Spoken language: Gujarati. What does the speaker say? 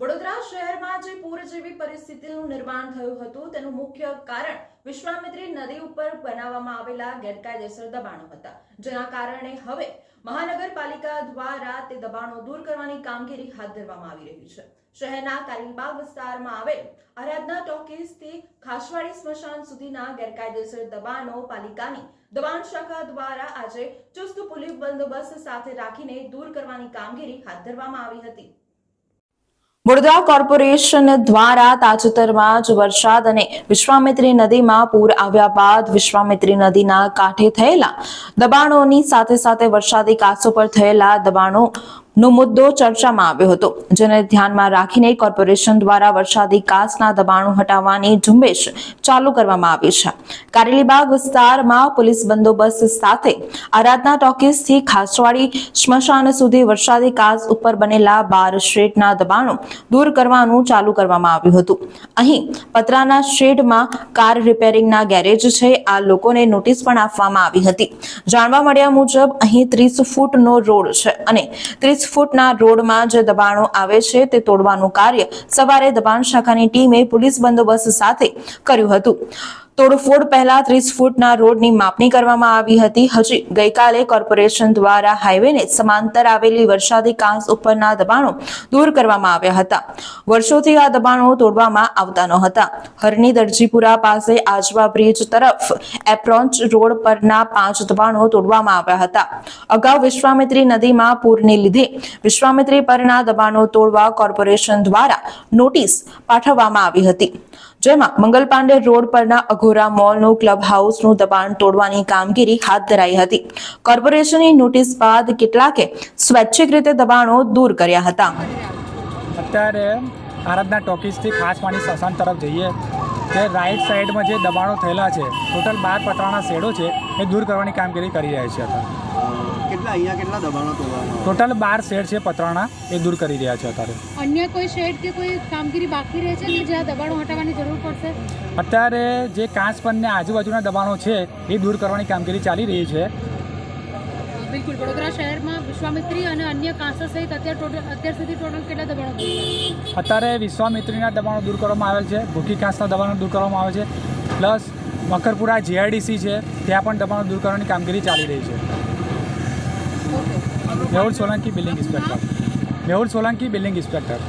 વડોદરા શહેરમાં જે પૂર જેવી પરિસ્થિતિનું નિર્માણ થયું હતું, તેનું મુખ્ય કારણ વિશ્વામિત્રી નદી ઉપર બનાવવામાં આવેલા ગેરકાયદેસર દબાણો હતા. જેના કારણે હવે મહાનગરપાલિકા દ્વારા તે દબાણો દૂર કરવાની કામગીરી હાથ ધરવામાં આવી રહી છે. શહેરના કાલીબાગ વિસ્તારમાં આવેલ આરાધના ટોકીઝથી ખાસવાડી સ્મશાન સુધીના ગેરકાયદેસર દબાણો પાલિકાની દબાણ શાખા દ્વારા આજે ચુસ્ત પોલીસ બંદોબસ્ત સાથે રાખીને દૂર કરવાની કામગીરી હાથ ધરવામાં આવી હતી. વડોદરા કોર્પોરેશન દ્વારા તાજેતરમાં જ વરસાદ અને વિશ્વામિત્રી નદીમાં પૂર આવ્યા બાદ વિશ્વામિત્રી નદીના કાંઠે થયેલા દબાણોની સાથે સાથે વરસાદી કાંસો પર થયેલા દબાણો નો મુદ્દો ચર્ચામાં આવ્યો હતો, જેને ધ્યાનમાં રાખીને કોર્પોરેશન દ્વારા વરસાદી કાંસના દબાણો હટાવવાની ઝુંબેશ ચાલુ કરવામાં આવી છે. કારેલીબાગ વિસ્તારમાં પોલીસ બંદોબસ્ત સાથે આરાધના ટોકીઝથી ખાસવાડી સ્મશાન સુધી વરસાદી કાચ ઉપર બનેલા બાર શેડના દબાણો દૂર કરવાનું ચાલુ કરવામાં આવ્યું હતું. અહીં પતરાના શેડમાં કાર રિપેરિંગના ગેરેજ છે. આ લોકોને નોટિસ પણ આપવામાં આવી હતી. જાણવા મળ્યા મુજબ અહીં ત્રીસ ફૂટનો રોડ છે અને ત્રીસ ફૂટના રોડમાં જે દબાણો આવે છે તે તોડવાનું કાર્ય સવારે દબાણ શાખાની ટીમે પોલીસ બંદોબસ્ત સાથે કર્યું હતું. તોડફોડ પહેલા ત્રીસ ફૂટના રોડની માપણી કરવામાં આવી હતી. હજી ગઈકાલે કોર્પોરેશન દ્વારા હાઈવેને સમાંતર આવેલી વરસાદી કાંસ ઉપરના દબાણો દૂર કરવામાં આવ્યા હતા. વર્ષોથી આ દબાણો તોડવામાં આવતા ન હતા. હરની દરજીપુરા પાસે આજવા બ્રિજ તરફ એપ્રોન્ચ રોડ પરના પાંચ દબાણો તોડવામાં આવ્યા હતા. અગાઉ વિશ્વામિત્રી નદીમાં પૂરને લીધે વિશ્વામિત્રી પરના દબાણો તોડવા કોર્પોરેશન દ્વારા નોટિસ પાઠવવામાં આવી હતી. જેમાં મંગલ પાંડે રોડ પરના અઘોરા મોલનું ક્લબ હાઉસનું દબાણ તોડવાની કામગીરી હાથ ધરાઈ હતી. કોર્પોરેશનની નોટિસ બાદ કેટલાકે સ્વૈચ્છિક રીતે દબાણો દૂર કર્યા હતા. અત્યારે આરાધના ટોકીઝથી ખાસ પાણી સસાન તરફ જઈએ તે રાઈટ સાઈડમાં જે દબાણો થયેલા છે ટોટલ બાર પતરાના શેડો છે, એ દૂર કરવાની કામગીરી કરી રહ્યા છે. કેટલા અહીંયા કેટલા દબાણો તોડવામાં ટોટલ બાર શેડ છે પતરાણા એ દૂર કરી રહ્યા છે અત્યારે. અન્ય કોઈ શેડ કે કોઈ કામગીરી બાકી રહે છે? ને જ્યાં દબાણો હટાવવાની જરૂર પડશે? અત્યારે જે કાચ પરના આજુબાજુના દબાણો છે એ દૂર કરવાની કામગીરી ચાલી રહી છે. બિલકુલ વડોદરા શહેરમાં વિશ્વામિત્રી અને અન્ય કાંસો સહિત અત્યાર ટોટલ અત્યાર સુધી ટોટલ કેટલા દબાણો અત્યારે વિશ્વામિત્રીના દબાણો દૂર કરવામાં આવેલ છે ભૂખી કાંસના દબાણો દૂર કરવામાં આવે છે પ્લસ મકરપુરા જીઆઈડીસી છે ત્યાં પણ દબાણો દૂર કરવાની કામગીરી ચાલી રહી છે. Mehul Solanki building inspector Mehul Solanki building inspector